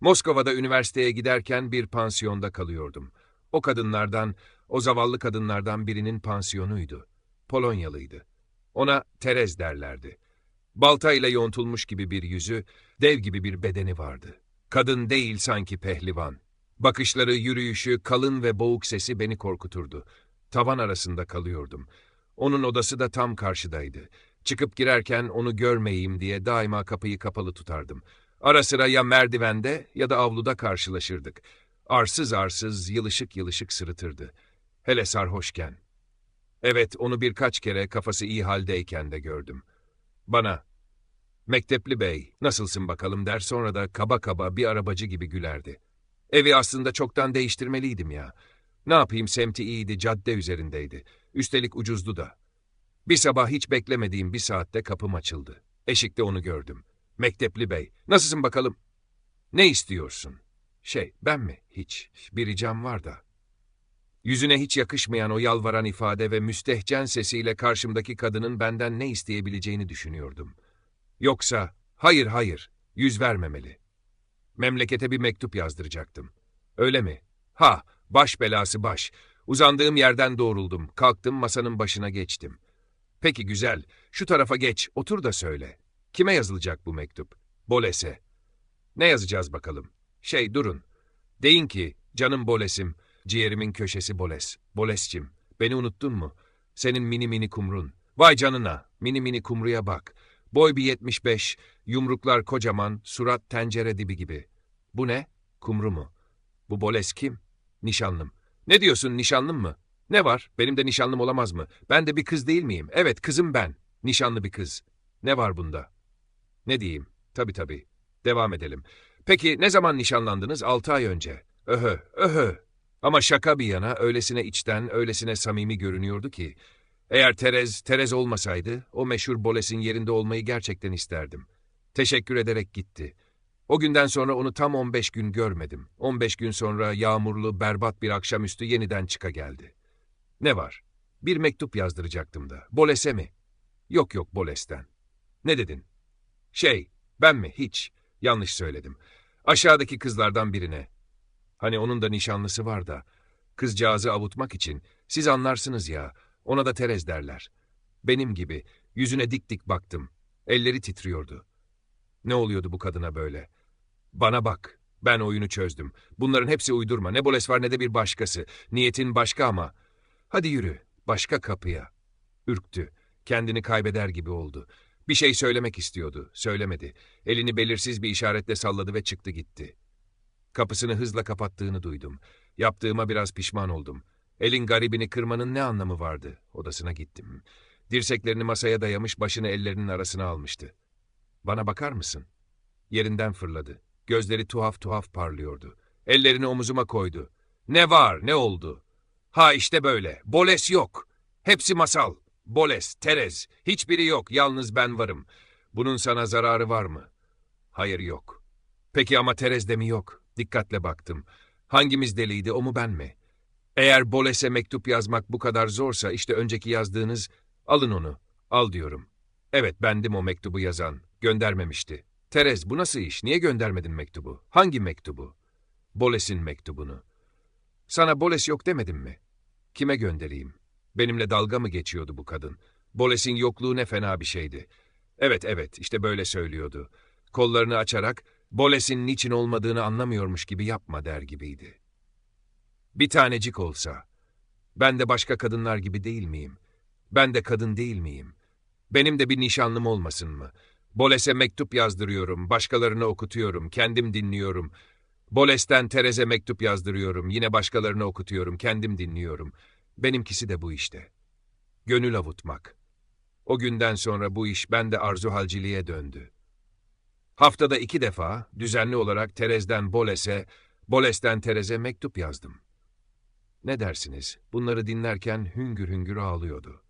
Moskova'da üniversiteye giderken bir pansiyonda kalıyordum. O kadınlardan, o zavallı kadınlardan birinin pansiyonuydu. Polonyalıydı. Ona Terez derlerdi. Baltayla yontulmuş gibi bir yüzü, dev gibi bir bedeni vardı. Kadın değil sanki pehlivan. Bakışları, yürüyüşü, kalın ve boğuk sesi beni korkuturdu. Tavan arasında kalıyordum. Onun odası da tam karşıdaydı. Çıkıp girerken onu görmeyeyim diye daima kapıyı kapalı tutardım. Ara sıra ya merdivende ya da avluda karşılaşırdık. Arsız arsız, yılışık yılışık sırıtırdı. Hele sarhoşken. Evet, onu birkaç kere kafası iyi haldeyken de gördüm. Bana, Mektepli bey, nasılsın bakalım der sonra da kaba kaba bir arabacı gibi gülerdi. Evi aslında çoktan değiştirmeliydim ya. Ne yapayım semti iyiydi, cadde üzerindeydi. Üstelik ucuzdu da. Bir sabah hiç beklemediğim bir saatte kapım açıldı. Eşikte onu gördüm. Mektepli bey, nasılsın bakalım? Ne istiyorsun? Şey, ben mi? Hiç. Bir ricam var da. Yüzüne hiç yakışmayan o yalvaran ifade ve müstehcen sesiyle karşımdaki kadının benden ne isteyebileceğini düşünüyordum. Yoksa, hayır hayır, yüz vermemeli. Memlekete bir mektup yazdıracaktım. Öyle mi? Ha, baş belası baş. Uzandığım yerden doğruldum, kalktım masanın başına geçtim. Peki güzel, şu tarafa geç, otur da söyle. Kime yazılacak bu mektup? Boles'e. Ne yazacağız bakalım? Şey durun. Deyin ki, canım Boles'im, ciğerimin köşesi Boles. Boles'cim, beni unuttun mu? Senin mini mini kumrun. Vay canına, mini mini kumruya bak. Boy bir 75, yumruklar kocaman, surat tencere dibi gibi. Bu ne? Kumru mu? Bu Boles kim? Nişanlım. Ne diyorsun nişanlım mı? Ne var? Benim de nişanlım olamaz mı? Ben de bir kız değil miyim? Evet kızım ben. Nişanlı bir kız. Ne var bunda? Ne diyeyim? Tabii tabii. Devam edelim. Peki ne zaman nişanlandınız? Altı ay önce. Öhö, öhö. Ama şaka bir yana öylesine içten, öylesine samimi görünüyordu ki. Eğer Terez, Terez olmasaydı o meşhur Boles'in yerinde olmayı gerçekten isterdim. Teşekkür ederek gitti. O günden sonra onu tam 15 gün görmedim. 15 gün sonra yağmurlu, berbat bir akşamüstü yeniden çıka geldi. Ne var? Bir mektup yazdıracaktım da. Boles'e mi? Yok yok Boles'ten. Ne dedin? Şey, ben mi? Hiç. Yanlış söyledim. Aşağıdaki kızlardan birine. Hani onun da nişanlısı var da. Kızcağızı avutmak için. Siz anlarsınız ya. Ona da Terez derler. Benim gibi. Yüzüne dik dik baktım. Elleri titriyordu. Ne oluyordu bu kadına böyle? Bana bak. Ben oyunu çözdüm. Bunların hepsi uydurma. Ne Boles var ne de bir başkası. Niyetin başka ama. Hadi yürü. Başka kapıya. Ürktü. Kendini kaybeder gibi oldu. Bir şey söylemek istiyordu. Söylemedi. Elini belirsiz bir işaretle salladı ve çıktı gitti. Kapısını hızla kapattığını duydum. Yaptığıma biraz pişman oldum. Elin garibini kırmanın ne anlamı vardı? Odasına gittim. Dirseklerini masaya dayamış başını ellerinin arasına almıştı. Bana bakar mısın? Yerinden fırladı. Gözleri tuhaf tuhaf parlıyordu. Ellerini omuzuma koydu. Ne var, ne oldu? Ha işte böyle. Boles yok. Hepsi masal. Boles, Terez. Hiçbiri yok. Yalnız ben varım. Bunun sana zararı var mı? Hayır yok. Peki ama Terez de mi yok? Dikkatle baktım. Hangimiz deliydi, o mu ben mi? Eğer Boles'e mektup yazmak bu kadar zorsa işte önceki yazdığınız, alın onu. Al diyorum. Evet bendim o mektubu yazan. Göndermemişti. Terez bu nasıl iş? Niye göndermedin mektubu? Hangi mektubu? Boles'in mektubunu. Sana Boles yok demedim mi? Kime göndereyim? Benimle dalga mı geçiyordu bu kadın? Boles'in yokluğu ne fena bir şeydi. Evet evet işte böyle söylüyordu. Kollarını açarak Boles'in niçin olmadığını anlamıyormuş gibi yapma der gibiydi. Bir tanecik olsa. Ben de başka kadınlar gibi değil miyim? Ben de kadın değil miyim? Benim de bir nişanlım olmasın mı? Boles'e mektup yazdırıyorum, başkalarına okutuyorum, kendim dinliyorum. Boles'ten Terez'e mektup yazdırıyorum, yine başkalarına okutuyorum, kendim dinliyorum. Benimkisi de bu işte. Gönül avutmak. O günden sonra bu iş bende arzu halciliğe döndü. Haftada iki defa düzenli olarak Terez'den Boles'e, Boles'ten Terez'e mektup yazdım. Ne dersiniz? Bunları dinlerken hüngür hüngür ağlıyordu.